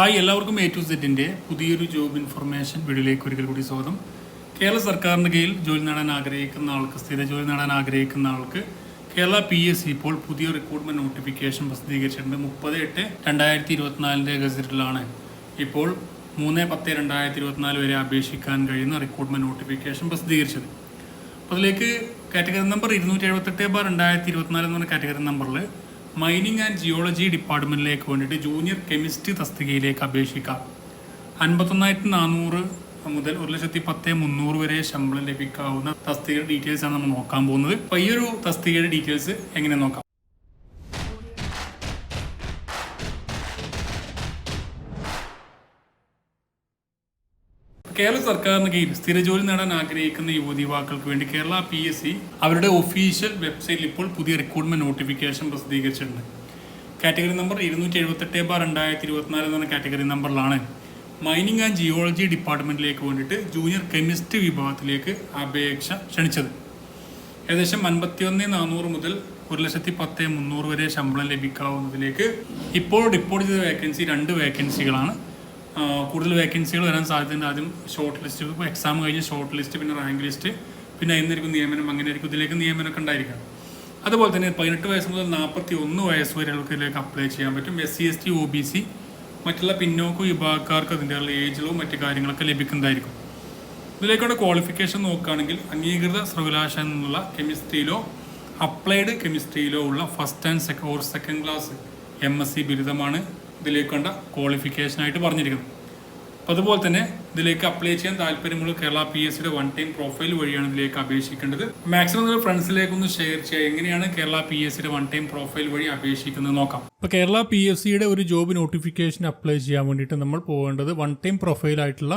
Hi എല്ലാവർക്കും A to സെറ്റിന്റെ പുതിയൊരു ജോബ് ഇൻഫർമേഷൻ വീഡിയോയിലേക്ക് ഒരിക്കൽ കൂടി സ്വാഗതം. കേരള സർക്കാരിന്റെ കീഴിൽ ജോലി നേടാൻ ആഗ്രഹിക്കുന്ന ആൾക്ക് സ്ഥിര ജോലി നേടാൻ ആഗ്രഹിക്കുന്ന ആൾക്ക് കേരള പി എസ് സി ഇപ്പോൾ പുതിയ റിക്രൂട്ട്മെന്റ് നോട്ടിഫിക്കേഷൻ പ്രസിദ്ധീകരിച്ചിട്ടുണ്ട്. മുപ്പത് എട്ട് രണ്ടായിരത്തി ഇരുപത്തിനാലിന്റെ ഗസറ്റിലാണ്. ഇപ്പോൾ മൂന്ന് പത്ത് രണ്ടായിരത്തി ഇരുപത്തിനാല് വരെ അപേക്ഷിക്കാൻ കഴിയുന്ന റിക്രൂട്ട്മെന്റ് നോട്ടിഫിക്കേഷൻ പ്രസിദ്ധീകരിച്ചത്. അപ്പോൾ അതിലേക്ക് കാറ്റഗറി നമ്പർ ഇരുന്നൂറ്റി എഴുപത്തെട്ട് ബാർ രണ്ടായിരത്തി ഇരുപത്തിനാല് എന്ന് പറഞ്ഞ കാറ്റഗറി നമ്പറിൽ മൈനിങ് ആൻഡ് ജിയോളജി ഡിപ്പാർട്ട്മെന്റിലേക്ക് വേണ്ടിയിട്ട് ജൂനിയർ കെമിസ്ട്രി തസ്തികയിലേക്ക് അപേക്ഷിക്കാം. അൻപത്തൊന്നായിരത്തി നാനൂറ് മുതൽ ഒരു ലക്ഷത്തി പത്ത് മുന്നൂറ് വരെ ശമ്പളം ലഭിക്കാവുന്ന തസ്തികയുടെ ഡീറ്റെയിൽസ് ആണ് നമ്മൾ നോക്കാൻ പോകുന്നത്. അപ്പോൾ ഈ ഒരു തസ്തികയുടെ ഡീറ്റെയിൽസ് എങ്ങനെ നോക്കാം? കേരള സർക്കാരിന് കീഴിൽ സ്ഥിരജോലി നേടാൻ ആഗ്രഹിക്കുന്ന യുവതി യുവാക്കൾക്ക് വേണ്ടി കേരള പി എസ് സി അവരുടെ ഒഫീഷ്യൽ വെബ്സൈറ്റിൽ ഇപ്പോൾ പുതിയ റിക്രൂട്ട്മെന്റ് നോട്ടിഫിക്കേഷൻ പ്രസിദ്ധീകരിച്ചിട്ടുണ്ട്. കാറ്റഗറി നമ്പർ ഇരുന്നൂറ്റി എഴുപത്തെട്ട് ബാർ രണ്ടായിരത്തി ഇരുപത്തിനാല് എന്ന കാറ്റഗറി നമ്പറിലാണ് മൈനിങ് ആൻഡ് ജിയോളജി ഡിപ്പാർട്ട്മെന്റിലേക്ക് വേണ്ടിയിട്ട് ജൂനിയർ കെമിസ്ട്രി വിഭാഗത്തിലേക്ക് അപേക്ഷ ക്ഷണിച്ചത്. ഏകദേശം അൻപത്തിയൊന്ന് നാനൂറ് മുതൽ ഒരു ലക്ഷത്തി പത്ത് മുന്നൂറ് വരെ ശമ്പളം ലഭിക്കാവുന്നതിലേക്ക് ഇപ്പോൾ റിപ്പോർട്ട് ചെയ്ത വേക്കൻസി രണ്ട് വേക്കൻസികളാണ് കൂടുതൽ വേക്കൻസികൾ വരാൻ സാധ്യതയുണ്ട്. ആദ്യം ഷോർട്ട് ലിസ്റ്റ് ഇപ്പോൾ എക്സാം കഴിഞ്ഞ് ഷോർട്ട് ലിസ്റ്റ് പിന്നെ റാങ്ക് ലിസ്റ്റ് പിന്നെ അതിനായിരിക്കും നിയമനം അങ്ങനെ ആയിരിക്കും ഇതിലേക്ക് നിയമനമൊക്കെ ഉണ്ടായിരിക്കണം അതുപോലെ തന്നെ പതിനെട്ട് വയസ്സ് മുതൽ നാൽപ്പത്തി ഒന്ന് വയസ്സ് വരെയുള്ളവർക്ക് ഇതിലേക്ക് അപ്ലൈ ചെയ്യാൻ പറ്റും. S C S T O B C മറ്റുള്ള പിന്നോക്ക വിഭാഗക്കാർക്ക് അതിന്റെ ഏജിലോ മറ്റു കാര്യങ്ങളൊക്കെ ലഭിക്കുന്നതായിരിക്കും. ഇതിലേക്കൂടെ ക്വാളിഫിക്കേഷൻ നോക്കുകയാണെങ്കിൽ അംഗീകൃത സർവകലാശാല നിന്നുള്ള കെമിസ്ട്രിയിലോ അപ്ലൈഡ് കെമിസ്ട്രിയിലോ ഉള്ള first and second or second class M S C ബിരുദമാണ്. ഇതിലേക്ക് കണ്ട ക്വാളിഫിക്കേഷനായിട്ട് പറഞ്ഞിരിക്കുന്നത് അപ്പോൾ അതുപോലെ തന്നെ ഇതിലേക്ക് അപ്ലൈ ചെയ്യാൻ താല്പര്യമുള്ള കേരള പി എസ് സിയുടെ വൺ ടൈം പ്രൊഫൈൽ വഴിയാണ് ഇതിലേക്ക് അപേക്ഷിക്കേണ്ടത്. മാക്സിമം നിങ്ങൾ ഫ്രണ്ട്സിലേക്ക് ഒന്ന് ഷെയർ ചെയ്യുക. എങ്ങനെയാണ് കേരള പി എസ് സിയുടെ വൺ ടൈം പ്രൊഫൈൽ വഴി അപേക്ഷിക്കുന്നത് നോക്കാം. ഇപ്പോൾ കേരള പി എസ് സിയുടെ ഒരു ജോബ് നോട്ടിഫിക്കേഷൻ അപ്ലൈ ചെയ്യാൻ വേണ്ടിയിട്ട് നമ്മൾ പോകേണ്ടത് വൺ ടൈം പ്രൊഫൈൽ ആയിട്ടുള്ള